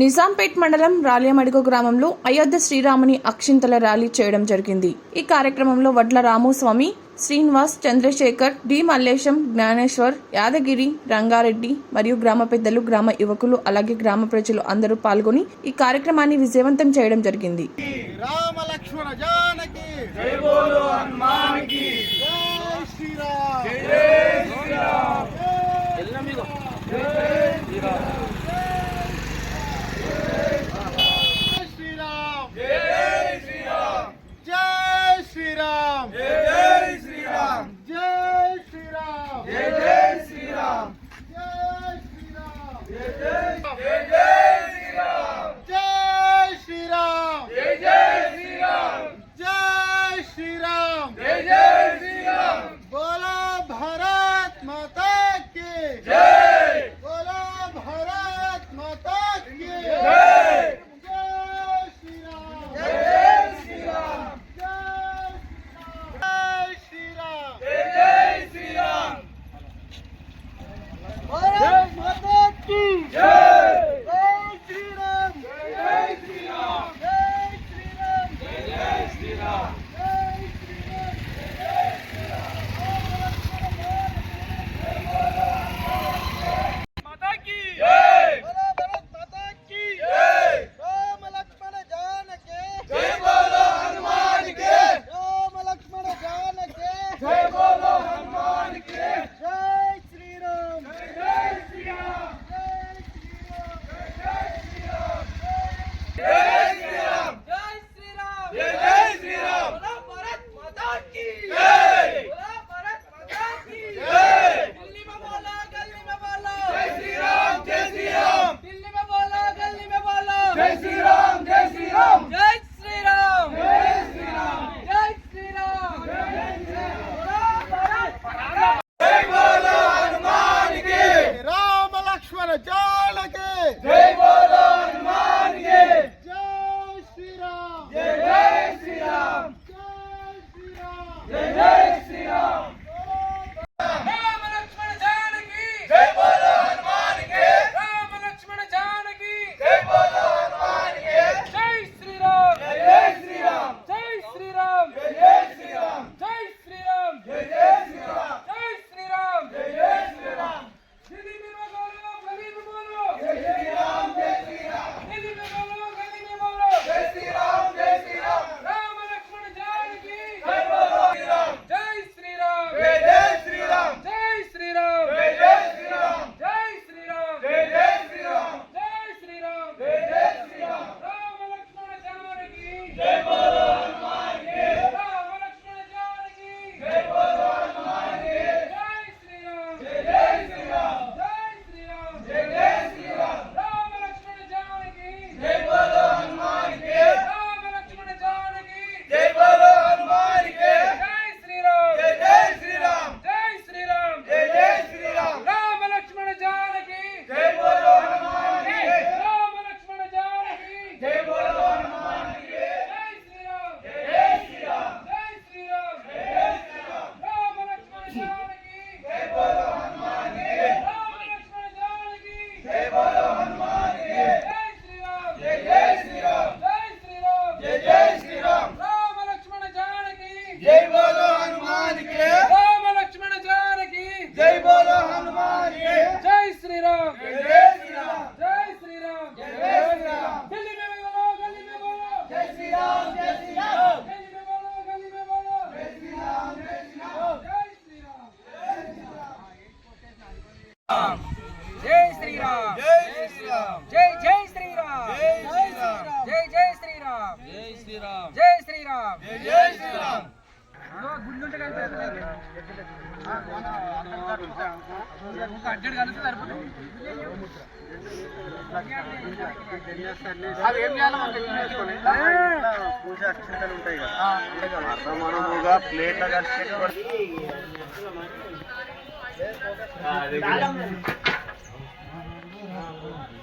నిజాంపేట్ మండలం రాళ్యమడిగో గ్రామంలో అయోధ్య శ్రీరాముని అక్షింతల ర్యాలీ చేయడం జరిగింది. ఈ కార్యక్రమంలో వడ్ల రాముస్వామి శ్రీనివాస్ చంద్రశేఖర్ డి మల్లేశం జ్ఞానేశ్వర్ యాదగిరి రంగారెడ్డి మరియు గ్రామ పెద్దలు గ్రామ యువకులు అలాగే గ్రామ ప్రజలు అందరూ పాల్గొని ఈ కార్యక్రమాన్ని విజయవంతం చేయడం జరిగింది. Yeah. Hey, brother! జై జై శ్రీరామ్. జై శ్రీరామ్. జై శ్రీరామ్. జై శ్రీరామ్. పూజ అక్షింతలు ఉంటాయి కదా. ప్లేట్ల కలిసి